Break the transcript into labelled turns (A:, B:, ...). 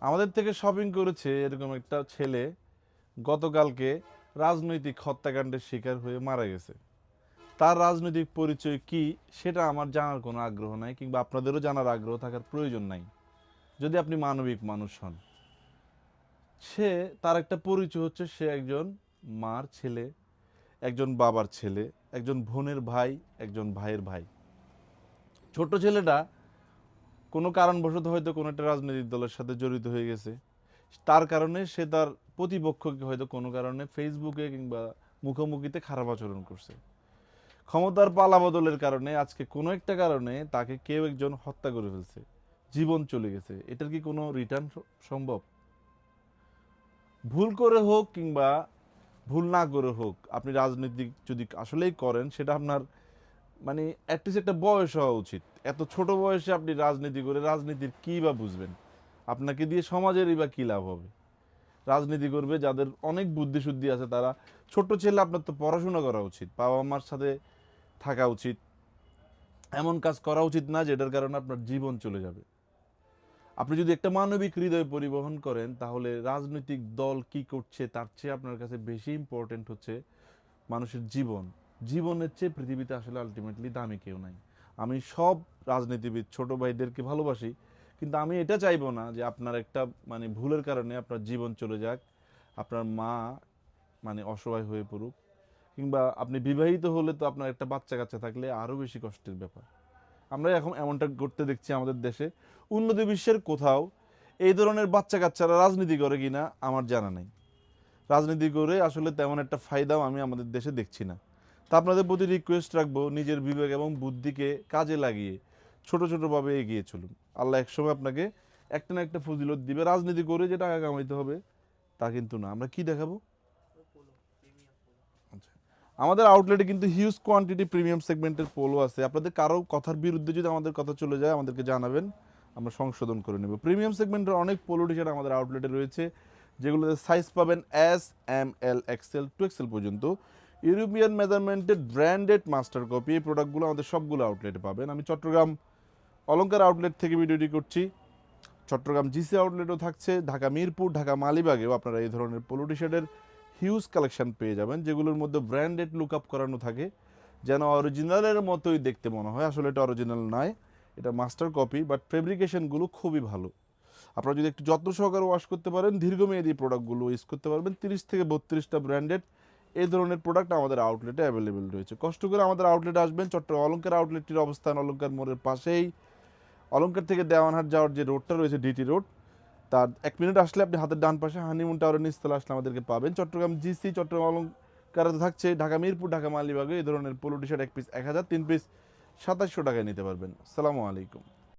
A: আমাদের থেকে শপিং করেছে এরকম একটা ছেলে, গতকালকে রাজনৈতিক হত্যাকাণ্ডের শিকার হয়ে মারা গেছে। তার রাজনৈতিক পরিচয় কি, সেটা আমার জানার কোনো আগ্রহ নাই কিংবা আপনাদেরও জানার আগ্রহ থাকার প্রয়োজন নাই। যদি আপনি মানবিক মানুষ হন। সে, তার একটা পরিচয় হচ্ছে সে একজন মার ছেলে, একজন বাবার ছেলে, একজন বোনের ভাই, একজন ভাইয়ের ভাই। ছোট ছেলেটা কোনো কারণবশত হয়তো কোনো একটা রাজনৈতিক দলের সাথে জড়িত হয়ে গেছে। তার কারণে সে তার প্রতিপক্ষকে হয়তো কোনো কারণে ফেসবুকে কিংবা মুখোমুখিতে খারাপ আচরণ করছে। ক্ষমতার পালা বদলের কারণে আজকে কোনো একটা কারণে তাকে কেউ একজন হত্যা করে ফেলছে। জীবন চলে গেছে। এটার কি কোনো রিটার্ন সম্ভব? ভুল করে হোক কিংবা ভুল না করে হোক, আপনি রাজনৈতিক যদি আসলেই করেন, সেটা আপনার মানে অ্যাটলিস্ট একটা বয়স হওয়া উচিত। এত ছোট বয়সে আপনি রাজনীতি করে রাজনীতির কী বা বুঝবেন? আপনাকে দিয়ে সমাজেরই বা কী লাভ হবে? রাজনীতি করবে যাদের অনেক বুদ্ধি শুদ্ধি আছে তারা। ছোট ছেলে আপনার তো পড়াশোনা করা উচিত, বাবা মার সাথে থাকা উচিত। এমন কাজ করা উচিত না যেটার কারণে আপনার জীবন চলে যাবে। আপনি যদি একটা মানবিক হৃদয় পরিবহন করেন তাহলে রাজনৈতিক দল কি করছে তার চেয়ে আপনার কাছে বেশি ইম্পর্টেন্ট হচ্ছে মানুষের জীবন। জীবনের চেয়ে পৃথিবীতে আসলে আলটিমেটলি দামি কেউ নাই। আমি সব রাজনীতিবিদ ছোট ভাইদেরকে ভালোবাসি, কিন্তু আমি এটা চাইব না যে আপনার একটা মানে ভুলের কারণে আপনার জীবন চলে যাক, আপনার মা মানে অসহায় হয়ে পড়ুক, কিংবা আপনি বিবাহিত হলে তো আপনার একটা বাচ্চা কাচ্চা থাকলে আরও বেশি কষ্টের ব্যাপার। আমরা এখন এমনটা করতে দেখছি আমাদের দেশে, উন্নত বিশ্বের কোথাও এই ধরনের বাচ্চা কাচ্চারা রাজনীতি করে কিনা আমার জানা নেই। রাজনীতি করে আসলে তেমন একটা ফায়দাও আমি আমাদের দেশে দেখছি না। তা আপনাদের প্রতি রিকোয়েস্ট রাখব নিজের বিবেক এবং বুদ্ধিকে কাজে লাগিয়ে ছোট ছোটোভাবে এগিয়ে চলুন। আল্লাহ একসময় আপনাকে একটা না একটা ফজিলত দিবে, রাজনীতি করে যে টাকা কামাইতে হবে তা কিন্তু না। আমরা কি দেখাবো? আচ্ছা। আমাদের আউটলেটে কিন্তু হিউজ কোয়ান্টিটি প্রিমিয়াম সেগমেন্টের পোলো আছে। আপনাদের কারও কথার বিরুদ্ধে যদি আমাদের কথা চলে যায়, আমাদেরকে জানাবেন। আমরা সংশোধন করে নেব। প্রিমিয়াম সেগমেন্টের অনেক পোলো টি শার্ট আমাদের আউটলেটে রয়েছে, যেগুলোতে সাইজ পাবেন S M L XL two XL পর্যন্ত। ইউরোপিয়ান মেজারমেন্টের ব্র্যান্ডেড মাস্টার কপি এই প্রোডাক্টগুলো আমাদের সবগুলো আউটলেটে পাবেন। আমি চট্টগ্রাম অলংকার আউটলেট থেকে ভিডিওটি করছি। চট্টগ্রাম জিসি আউটলেটও থাকছে, ঢাকা মিরপুর, ঢাকা মালিবাগেও আপনারা এই ধরনের পোলো টি শার্টের হিউজ কালেকশন পেয়ে যাবেন, যেগুলোর মধ্যে ব্র্যান্ডেড লুক আপ করানো থাকে। যেন অরিজিনালের মতোই দেখতে মনে হয়। আসলে এটা অরিজিনাল নয়, এটা মাস্টার কপি বাট ফেব্রিকেশনগুলো খুবই ভালো। আপনারা যদি একটু যত্ন সহকারে ওয়াশ করতে পারেন, দীর্ঘমেয়াদী প্রোডাক্টগুলো ইউজ করতে পারবেন। তিরিশ থেকে বত্রিশটা ব্র্যান্ডেড এই ধরনের প্রোডাক্ট আমাদের আউটলেটে অ্যাভেলেবেল রয়েছে। কষ্ট করে আমাদের আউটলেটে আসবেন, চট্টগ্রাম অলঙ্কার আউটলেটটির অবস্থান অলঙ্কার মোড়ের পাশেই। অলঙ্কার থেকে দেওয়ানহাট যাওয়ার যে রোডটা রয়েছে ডিটি রোড তার এক মিনিট আসলে আপনি হাতের ডান পাশে হানিমুন টাওয়ারের নিচতলা আসলে আমাদেরকে পাবেন। চট্টগ্রাম জিসি চট্টগ্রাম অলঙ্কারে থাকছে, ঢাকা, মিরপুর, ঢাকা, মালিবাগে, এই ধরনের পোলো টি শার্ট এক পিস এক হাজার, তিন পিস সাতাশশো টাকায় নিতে পারবেন। আসসালামু আলাইকুম।